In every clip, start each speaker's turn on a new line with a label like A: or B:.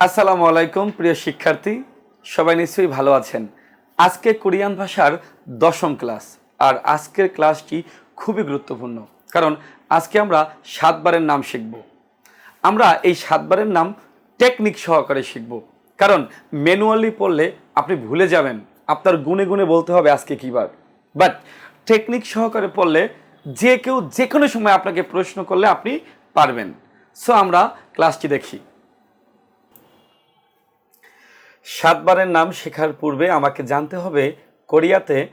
A: আসসালামু আলাইকুম, প্রিয় শিক্ষার্থী। সবাই নিশ্চয়ই ভালো আছেন। আজকে কোরিয়ান ভাষার দশম ক্লাস, আর আজকের ক্লাসটি খুবই গুরুত্বপূর্ণ, কারণ আজকে আমরা সাতবারের নাম শিখব। আমরা এই সাতবারের নাম টেকনিক সহকারে শিখব, কারণ ম্যানুয়ালি পড়লে আপনি ভুলে যাবেন আপনার গুনে গুনে বলতে হবে আজকে কীবার বাট টেকনিক সহকারে পড়লে যে কেউ যে কোনো সময় আপনাকে প্রশ্ন করলে আপনি পারবেন। সো আমরা ক্লাসটি দেখি। সাতবারের নাম শেখার পূর্বে আমাকে জানতে হবে কোরিয়াতে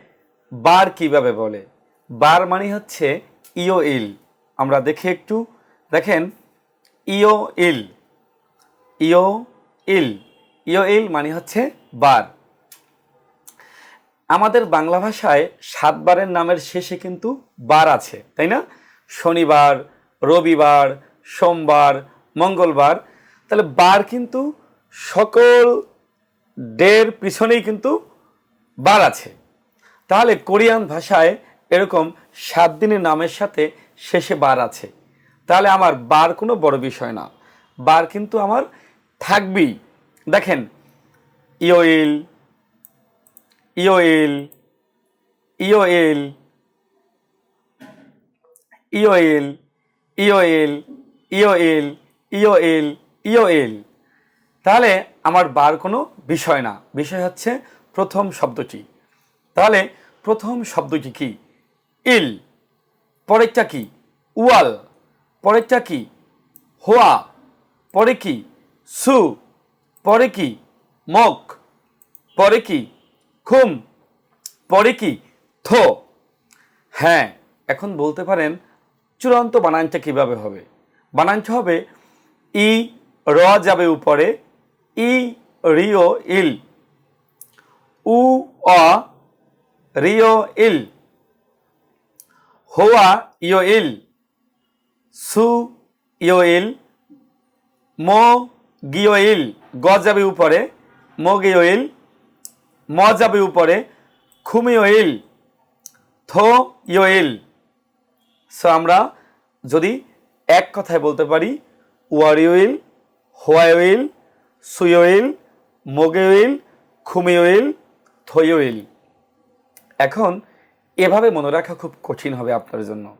A: বার কীভাবে বলে। বার মানে হচ্ছে ইও ইল। আমরা দেখি একটু। দেখেন, ইও ইল। ইও ইল। ইও ইল মানে হচ্ছে বার। আমাদের বাংলা ভাষায় সাতবারের নামের শেষে কিন্তু বার আছে, তাই না? শনিবার, রবিবার, সোমবার, মঙ্গলবার। তাহলে বার কিন্তু সকল ডের পিছনেই কিন্তু বার আছে। তাহলে কোরিয়ান ভাষায় এরকম সাত দিনের নামের সাথে শেষে বার আছে। তাহলে আমার বার কোনো বড় বিষয় না। বার কিন্তু আমার থাকবেই। দেখেন ইয়োইল ইয়োইল ইয়োইল ইয়োইল ইয়োইল ইয়োইল ইয়োইল ইয়োইল তাহলে আমার বার কোনো বিষয় না। বিষয় হচ্ছে প্রথম শব্দটি। তাহলে প্রথম শব্দটি কি? ইল। পরেরটা কি? উয়াল পরেরটা কি? হোয়া। পরে কি? সু। পরে কি? মক। পরে কি? খুম। পরে কি? থো। হ্যাঁ এখন বলতে পারেন চূড়ান্ত বানানটা কীভাবে হবে? বানানটা হবে ই র যাবে উপরে ই, রিও, ইল। উ, অ, রিও, ইল। হোয়া, ইও, ইল। সু, ইও, ইল। মো, গিও, ইল। গ যাবে উপরে, মো, গিও, ইল। ম যাবে উপরে খুমিও ইল। থো, ইও, ইল। সো আমরা যদি এক কথায় বলতে পারি ওয়ারিওইল হোয়াইল সুয়োইল মোগেওইল, খুমিওইল, থইওইল। এখন এভাবে মনে রাখা খুব কঠিন হবে আপনার জন্য।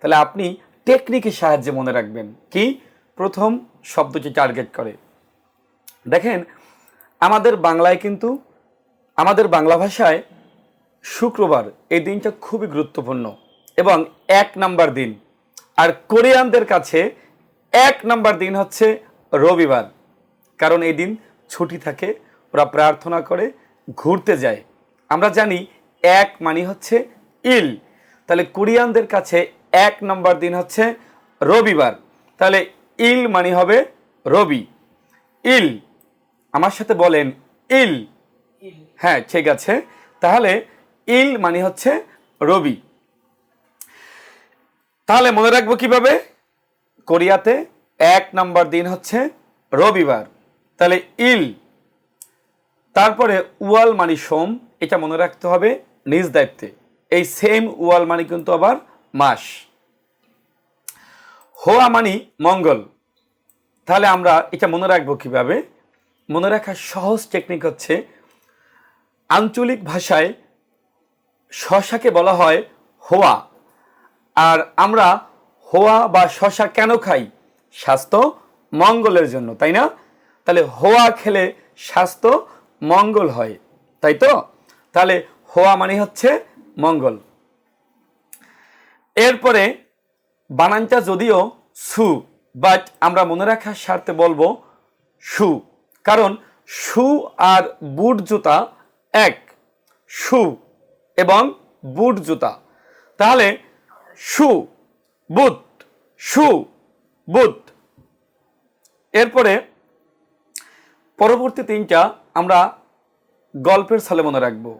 A: তাহলে আপনি টেকনিকের সাহায্যে মনে রাখবেন কি প্রথম শব্দটি টার্গেট করে। দেখেন, আমাদের বাংলায় কিন্তু, আমাদের বাংলা ভাষায় শুক্রবার এই দিনটা খুবই গুরুত্বপূর্ণ এবং এক নাম্বার দিন। আর কোরিয়ানদের কাছে এক নাম্বার দিন হচ্ছে রবিবার। কারণ এই দিন ছুটি থাকে ওরা প্রার্থনা করে ঘুরতে যায়। আমরা জানি এক মানে হচ্ছে ইল। তাহলে কোরিয়ানদের কাছে এক নম্বর দিন হচ্ছে রবিবার। তাহলে ইল মানে হবে রবি। ইল আমার সাথে বলেন ইল। হ্যাঁ ঠিক আছে। তাহলে ইল মানে হচ্ছে রবি। তাহলে মনে রাখব কীভাবে? কোরিয়াতে এক নম্বর দিন হচ্ছে রবিবার। তাহলে ইল, তারপরে উয়াল মানি সোম, এটা মনে রাখতে হবে নিজ দায়িত্বে। এই সেম উয়াল মানি কিন্তু আবার মাস। হোয়া মানি মঙ্গল। তাহলে আমরা এটা মনে রাখব কীভাবে? মনে রাখার সহজ টেকনিক হচ্ছে, আঞ্চলিক ভাষায় শশাকে বলা হয় হোয়া। আর আমরা হোয়া বা শশা কেন খাই? স্বাস্থ্য মঙ্গলের জন্য, তাই না? তাহলে হোয়া খেলে স্বাস্থ্য মঙ্গল হয়, তাই তো? তাহলে হোয়া মানে হচ্ছে মঙ্গল। এরপরে বানানটা যদিও সু বাট আমরা মনে রাখার স্বার্থে বলব সু, কারণ সু আর বুট জুতা এক, সু এবং বুট জুতা। তাহলে সু, বুট সু, বুট। এরপরে পরবর্তী তিনটা আমরা গল্পের ছলে মনে রাখব।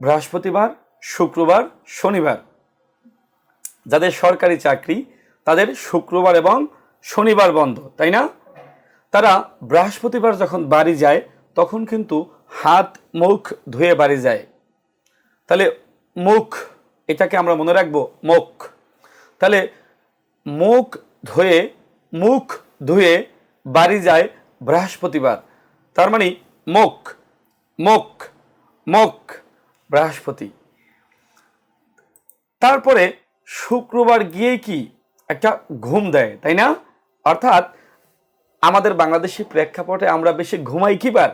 A: বৃহস্পতিবার, শুক্রবার, শনিবার। যাদের সরকারি চাকরি, তাদের শুক্রবার এবং শনিবার বন্ধ, তাই না? তারা বৃহস্পতিবার যখন বাড়ি যায়, তখন কিন্তু হাত, মুখ ধুয়ে বাড়ি যায়। তাহলে মুখ, এটাকে আমরা মনে রাখব মুখ। তাহলে মুখ ধুয়ে মুখ ধুয়ে বাড়ি যায় বৃহস্পতিবার। তার মানে মুখ মুখ মুখ বৃহস্পতি। তারপরে শুক্রবার গিয়ে কি একটা ঘুম দেয়, তাই না? অর্থাৎ আমাদের বাংলাদেশি প্রেক্ষাপটে আমরা বেশি ঘুমাই কিবার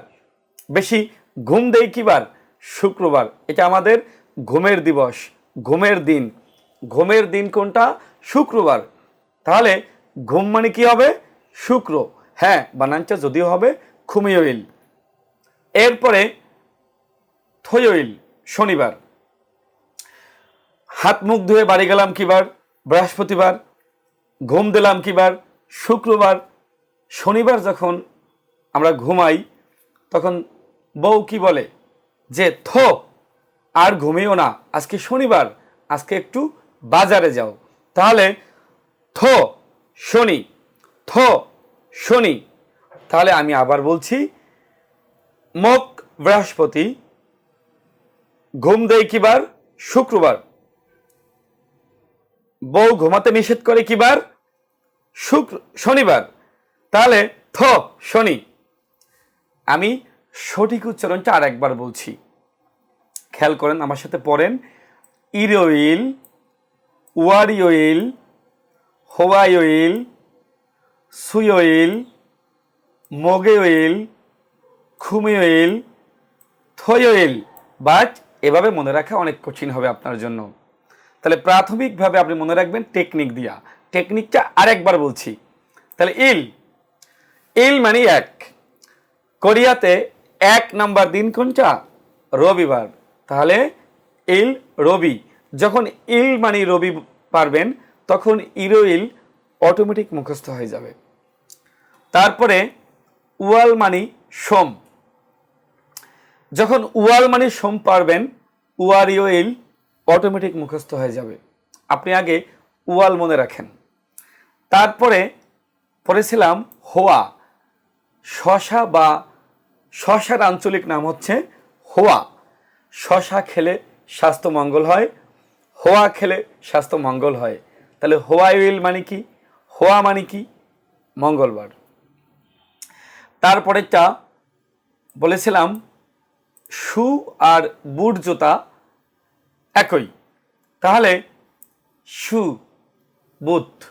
A: বেশি ঘুম দেই কিবার শুক্রবার। এটা আমাদের ঘুমের দিবস, ঘুমের দিন। ঘুমের দিন কোনটা? শুক্রবার। তাহলে ঘুম মানে কি হবে? শুক্র। হ্যাঁ বানানটা যদিও হবে খুমিওইল এরপরে থইওইল শনিবার। হাত মুখ ধুয়ে বাড়ি গেলাম কিবার? বৃহস্পতিবার। ঘুম দিলাম কিবার? শুক্রবার। শনিবার যখন আমরা ঘুমাই, তখন বউ কি বলে? যে, থ, আর ঘুমিও না, আজকে শনিবার, আজকে একটু বাজারে যাও। তাহলে, থ, শনি, থ শনি। তাহলে আমি আবার বলছি, মক বৃহস্পতি, ঘুম দেয় কিবার? শুক্রবার। বউ ঘুমাতে নিষেধ করে কিবার? শুক্র, শনিবার। তাহলে থ, শনি। আমি সঠিক উচ্চারণটা আর একবার বলছি। খেয়াল করেন, আমার সাথে পড়েন। ইরোইল, ওয়ারিওইল, হোয়াইওইল সুইওইল মোগেওইল খুমিওইল থইওইল বাট এভাবে মনে রাখা অনেক কঠিন হবে আপনার জন্য। তাহলে প্রাথমিকভাবে আপনি মনে রাখবেন টেকনিক দিয়া। টেকনিকটা আরেকবার বলছি। তাহলে ইল। ইল মানে এক। কোরিয়াতে এক নাম্বার দিন কোনটা? রবিবার। তাহলে ইল রবি। যখন ইল মানে রবি পারবেন, তখন ইরো ইল অটোমেটিক মুখস্থ হয়ে যাবে। তারপরে উয়াল মানি সোম। যখন উয়াল মানি সোম পারবেন উয়ারিও ইল অটোমেটিক মুখস্থ হয়ে যাবে। আপনি আগে উয়াল মনে রাখেন। তারপরে পড়েছিলাম হোয়া। শশা বা শশার আঞ্চলিক নাম হচ্ছে হোয়া। শশা খেলে স্বাস্থ্য মঙ্গল হয়, হোয়া খেলে স্বাস্থ্য মঙ্গল হয়। তাহলে হোয়া উইল মানে কি? হোয়া মানে কি? মঙ্গলবার। তারপরেরটা বলেছিলাম শু আর বুট জুতা একই। তাহলে সু বুথ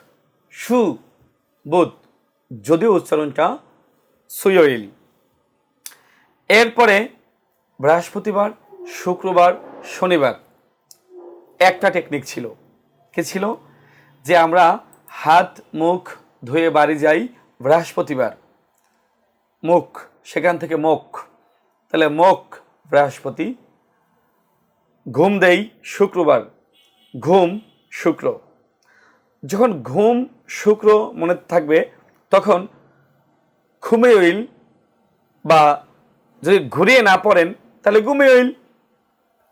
A: সু বুথ যদিও উচ্চারণটা সুইল এরপরে বৃহস্পতিবার, শুক্রবার, শনিবার। একটা টেকনিক ছিল। কি ছিল? যে আমরা হাত, মুখ ধুয়ে বাড়ি যাই বৃহস্পতিবার। মুখ, সেখান থেকে মুখ। তাহলে মুখ, বৃহস্পতি। ঘুম দেই শুক্রবার। ঘুম, শুক্র। যখন ঘুম, শুক্র মনে থাকবে, তখন ঘুমে উইল বা যদি ঘুরিয়ে না পড়েন, তাহলে ঘুমে উইল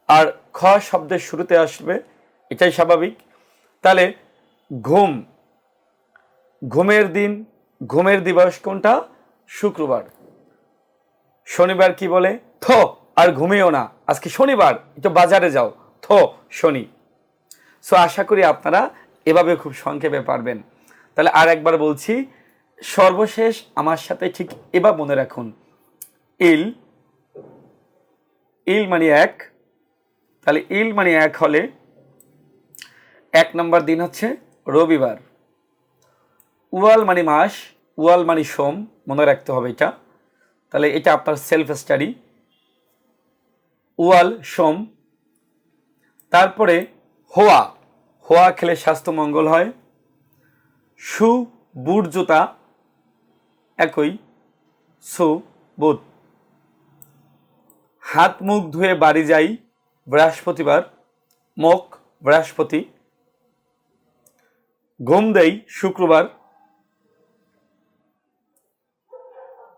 A: আর খ শব্দের শুরুতে আসবে, এটাই স্বাভাবিক। তাহলে ঘুম ঘুমের দিন, ঘুমের দিবস কোনটা? শুক্রবার। শনিবার কি বলে? থ, আর ঘুমিও না। আজকে শনিবার, একটু বাজারে যাও। থ, শনি। সো আশা করি আপনারা এভাবে খুব সংক্ষেপে পারবেন। তাহলে আর একবার বলছি, সর্বশেষ আমার সাথে ঠিক এবার মনে রাখুন। ইল ইল মানে এক। তাহলে ইল মানে এক হলে এক নম্বর দিন হচ্ছে রবিবার। উয়াল মানে মাস, উয়াল মানে সোম, মনে রাখতে হবে এটা। তাহলে এটা আপনার সেলফ স্টাডি উয়াল, সোম। তারপরে হোয়া হোয়া খেলে স্বাস্থ্য মঙ্গল হয়। সু বুট জুতা একই। সু বুট হাত মুখ ধুয়ে বাড়ি যাই, বৃহস্পতিবার। মুখ বৃহস্পতি। ঘুম দেই, শুক্রবার।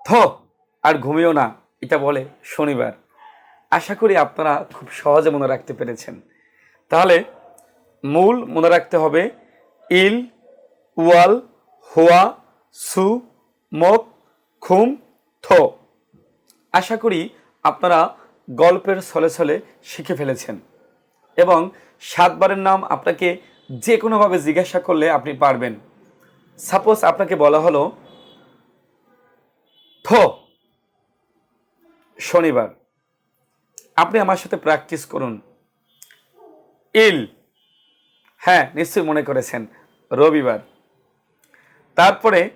A: থ আর ঘুমিও না, এটা বলে শনিবার। আশা করি আপনারা খুব সহজে মনে রাখতে পেরেছেন। তাহলে মূল মনে রাখতে হবে, ইল, ওয়াল, হোয়া, সু, মক, খুম, থ। আশা করি আপনারা গল্পের ছলে ছলে শিখে ফেলেছেন। এবং সাতবারের নাম আপনাকে যে কোনোভাবে জিজ্ঞাসা করলে আপনি পারবেন। সাপোজ আপনাকে বলা হলো শনিবার, আপনি আমার সাথে প্র্যাকটিস করুন। ইল হ্যাঁ নিশ্চয়ই মনে করেছেন, রবিবার। তারপরে,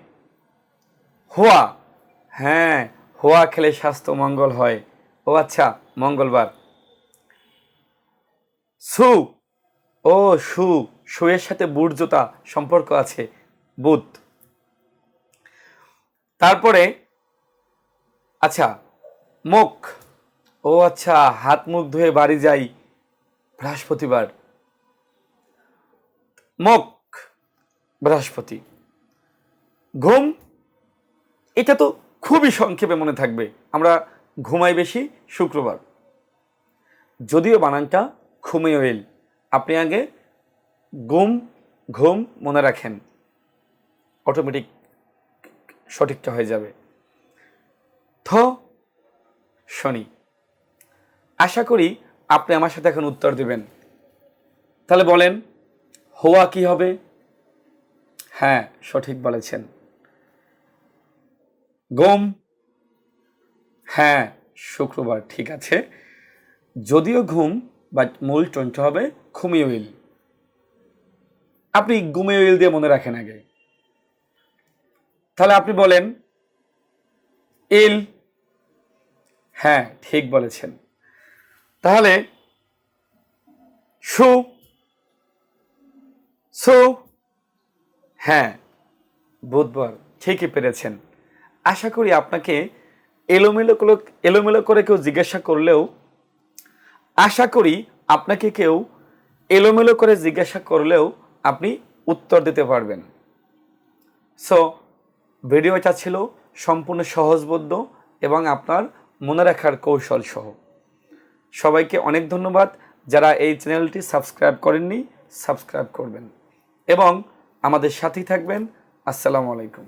A: হোয়া হ্যাঁ হোয়া খেলে স্বাস্থ্য মঙ্গল হয়। ও আচ্ছা মঙ্গলবার। সু, ও সু, সুয়ের সাথে বুট জোতা সম্পর্ক আছে, বুধ। তারপরে আচ্ছা মুখ। ও আচ্ছা হাত মুখ ধুয়ে বাড়ি যাই বৃহস্পতিবার। মুখ, বৃহস্পতি। ঘুম, এটা তো খুবই সংক্ষেপে মনে থাকবে। আমরা ঘুমাই বেশি, শুক্রবার। যদিও বানানটা ঘুমে ওয়েল আপনি আগে ঘুম ঘুম মনে রাখেন। অটোমেটিক সঠিকটা হয়ে যাবে। থ, শনি। আশা করি আপনি আমার সাথে এখন উত্তর দেবেন। তাহলে বলেন হোয়া কি হবে? হ্যাঁ সঠিক বলেছেন। গম? হ্যাঁ শুক্রবার, ঠিক আছে। যদিও ঘুম, বাট মূল টনটা হবে ঘুমি উইল আপনি ঘুমে উইল দিয়ে মনে রাখেন আগে। তাহলে আপনি বলেন ইল হ্যাঁ ঠিক বলেছেন। তাহলে, সু সু হ্যাঁ বুধবার, ঠিকই পেরেছেন। আশা করি আপনাকে এলোমেলো এলোমেলো করে কেউ জিজ্ঞাসা করলেও, আশা করি আপনাকে কেউ এলোমেলো করে জিজ্ঞাসা করলেও আপনি উত্তর দিতে পারবেন। সো ভিডিওটা ছিল সম্পূর্ণ সহজবোধ্য এবং আপনার মনে রাখার কৌশল সহ সবাইকে অনেক ধন্যবাদ যারা এই চ্যানেলটি সাবস্ক্রাইব করেননি, সাবস্ক্রাইব করবেন। এবং আমাদের সাথেই থাকবেন। আসসালামু আলাইকুম।